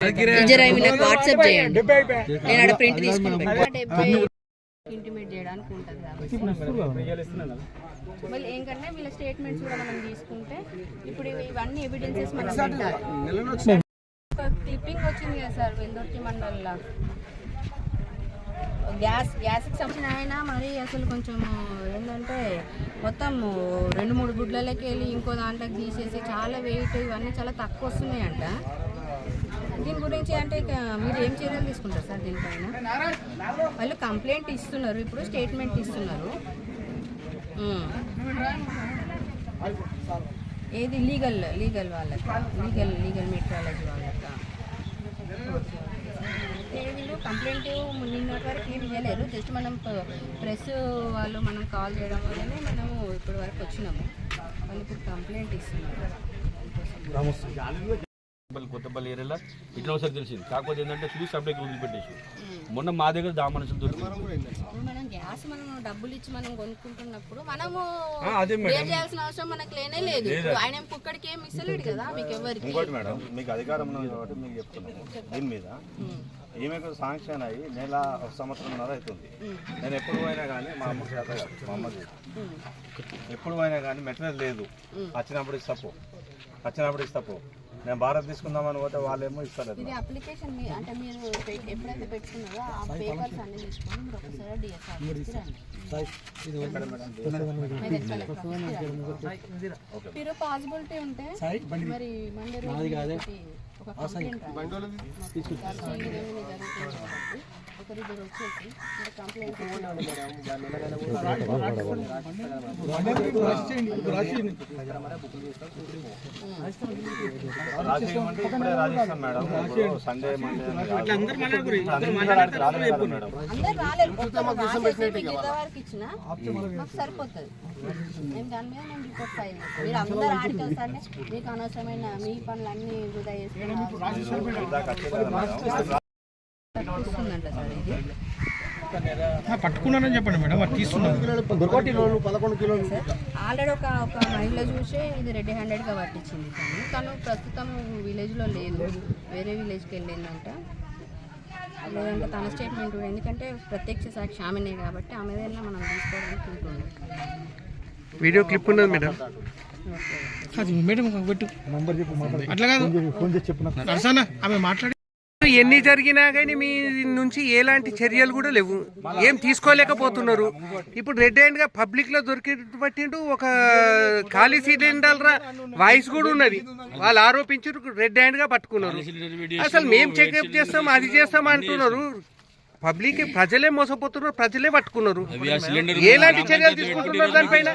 జర నాకు వాట్సాప్ చేయండి. నేను ఆడ ప్రింట్ ఇంటిమేట్ చేయడానికి ఉంటుంది కాబట్టి. మళ్ళీ ఏంటంటే వీళ్ళ స్టేట్మెంట్స్ కూడా మనం తీసుకుంటే ఇప్పుడు ఇవి- ఇవన్నీ ఎవిడెన్సెస్ మనం పెట్టాలి ఒక క్లిప్పింగ్ వచ్చింది కదా సార్ వెల్దొర్తి మండల్లో. గ్యాస్ గ్యాస్కి సంబంధించిన ఆయన మరి అసలు కొంచెం ఏంటంటే మొత్తం రెండు మూడు గుడ్లలోకి వెళ్ళి ఇంకో దాంట్లోకి తీసేసి చాలా వెయిట్ ఇవన్నీ చాలా తక్కువ వస్తున్నాయంట. దీని గురించి అంటే ఇక మీరు ఏం చర్యలు తీసుకుంటారు సార్ దీనిపైన? వాళ్ళు కంప్లైంట్ ఇస్తున్నారు ఇప్పుడు స్టేట్మెంట్ ఇస్తున్నారు. ఏది లీగల్ లీగల్ వాళ్ళకి? లీగల్ లీగల్ మెట్రాలజీ వాళ్ళక? వీళ్ళు కంప్లైంట్ నిన్నటి వరకు ఏం చేయలేరు జస్ట్ మనం ప్రెస్ వాళ్ళు మనం కాల్ చేయడం వల్లనే మనము ఇప్పటి వరకు వచ్చినాము. వాళ్ళు ఇప్పుడు కంప్లైంట్ ఇస్తున్నారు. కొత్తపల్లి కొత్తపల్లి ఏరియాలో ఇట్లా ఒకసారి తెలిసింది. కాకపోతే ఏంటంటే చూసి అప్పుడే వదిలిపెట్టేసి. మొన్న మా దగ్గర దా మనుషులు దొరికింది. ఇప్పుడు మనం గ్యాస్ మనం డబ్బులు ఇచ్చి మనం కొనుక్కుంటున్నప్పుడు మనము చేయాల్సిన అవసరం మనకు లేనే లేదు. ఇప్పుడు ఆయన పుక్కడికి ఏమి ఇస్తలేడు కదా మీకు ఎవరికి? ఇంకోటి మేడం మీకు అధికారం ఉన్నది కాబట్టి మీకు చెప్తున్నాము దీని మీద ఈమెకు శాంక్షన్ అయ్యి నెల ఒక సంవత్సరంన్నర అవుతుంది. నేను ఎప్పుడు పోయినా కానీ మా అమ్మ చేత మా అమ్మకి ఎప్పుడు పోయినా కానీ మెటీరియల్ లేదు. వచ్చినప్పుడు ఇస్తపో వచ్చినప్పుడు ఇస్తపో నేను భారత్ తీసుకుందామని పోతే వాళ్ళేమో ఇస్తలేదు ఇది అప్లికేషన్ మీ అంటే మీరు పె- ఎప్పుడైతే పెట్టుకున్నారో ఆ పేపర్స్ అన్ని తీసుకొని మీరు ఒకసారి డిఎస్ఆర్ మీరు పాసిబిలిటీ ఉంటే మరి మండే రోజు ఒకటి ఒక కంప్లైంట్ రాజేస్తాం మేడం సండే రాలేదు మేడం ఇచ్చిన సరిపోతుంది నేను దాని మీద నేను రిపోర్ట్ ఫైల్ చేస్తాను మీరు అందరు ఆడికి మీకు అనవసరమైన మీ పనులన్నీ వృధా చేసుకుని పట్టుకున్నానని చెప్పండి మేడం అది తీసుకున్నాను ఆల్రెడీ ఒక ఒక మహిళ చూసే ఇది రెడ్ హ్యాండెడ్గా పట్టించింది తను. తను ప్రస్తుతం విలేజ్లో లేదు. వేరే విలేజ్కి వెళ్ళిందంట. లేదంటే తన స్టేట్మెంట్ కూడా ఎందుకంటే ప్రత్యక్ష సాక్షి ఆమెనే కాబట్టి ఆమె దగ్గర మనం తీసుకోవడానికి ఉంటుంది. వీడియో క్లిప్ ఉన్నది మేడం. మేడం అట్లా కాదు. నరసన్న ఆమె మాట్లాడి ఎన్ని జరిగినా కానీ మీ నుంచి ఎలాంటి చర్యలు కూడా లేవు. ఏం తీసుకోలేకపోతున్నారు. ఇప్పుడు రెడ్ హ్యాండ్గా పబ్లిక్లో దొరికి పట్టిండు ఒక ఖాళీ సిలిండర్ వాయిస్ కూడా ఉన్నది. వాళ్ళు ఆరోపించారు రెడ్ హ్యాండ్గా పట్టుకున్నారు. అసలు మేము చెకప్ చేస్తాం అది చేస్తాం అంటున్నారు. పబ్లిక్ ప్రజలే మోసపోతున్నారు ప్రజలే పట్టుకున్నారు. ఎలాంటి చర్యలు తీసుకుంటున్నారు దానిపైన?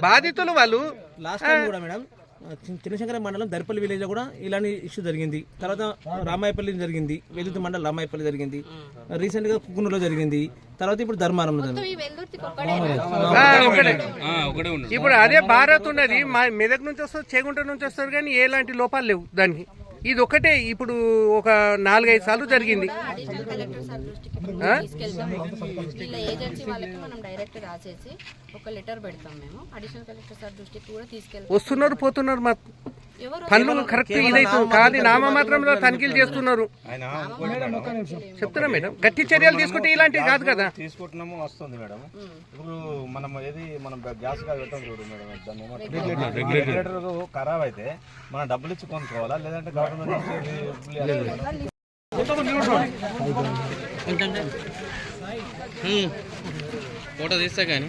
బాధితులు వాళ్ళు. లాస్ట్ టైం కూడా మేడం చి- చిన్నశంకర మండలం దర్పల్లి విలేజ్లో కూడా ఇలాంటి ఇష్యూ జరిగింది. తర్వాత రామాయపల్లి జరిగింది. వెలుతు మండలం రామాయపల్లి జరిగింది. రీసెంట్గా కుకునూరులో జరిగింది. తర్వాత ఇప్పుడు ధర్మారంలో ఉన్నాడు ఇప్పుడు అదే భారత్ ఉన్నది. మా మెదక్ నుంచి వస్తారు చేగుంట నుంచి వస్తారు కానీ ఎలాంటి లోపాలు లేవు దానికి. ఇది ఒకటే ఇప్పుడు ఒక నాలుగైదు సార్లు జరిగింది. అడిషనల్ కలెక్టర్ సార్ దృష్టికి తీసుకెళ్తాం. వీళ్ళ ఏజెన్సీ వాళ్ళకి మనం డైరెక్ట్ రాసేసి ఒక లెటర్ పెడతాం మేము. అడిషనల్ కలెక్టర్ సార్ దృష్టికి కూడా తీసుకెళ్తాం. వస్తున్నారు పోతున్నారు మా పనులు కరెక్ట్ ఇదైతుంది కానీ నామ మాత్రంలో తనిఖీలు చేస్తున్నారు. ఆయన ఇంకోటి మేడం చెప్తున్నా మేడం. గట్టి చర్యలు తీసుకుంటే ఇలాంటివి కాదు కదా. తీసుకుంటున్నాము వస్తుంది మేడం. ఇప్పుడు మనం ఏది మనం గ్యాస్ పెట్టాం చూడు మేడం? రెగ్యులేటర్ ఖరాబ్ అయితే మనం డబ్బులు ఇచ్చి కొనుక్కోవాలా? లేదంటే గవర్నమెంట్ ఫోటో తీస్తా కానీ.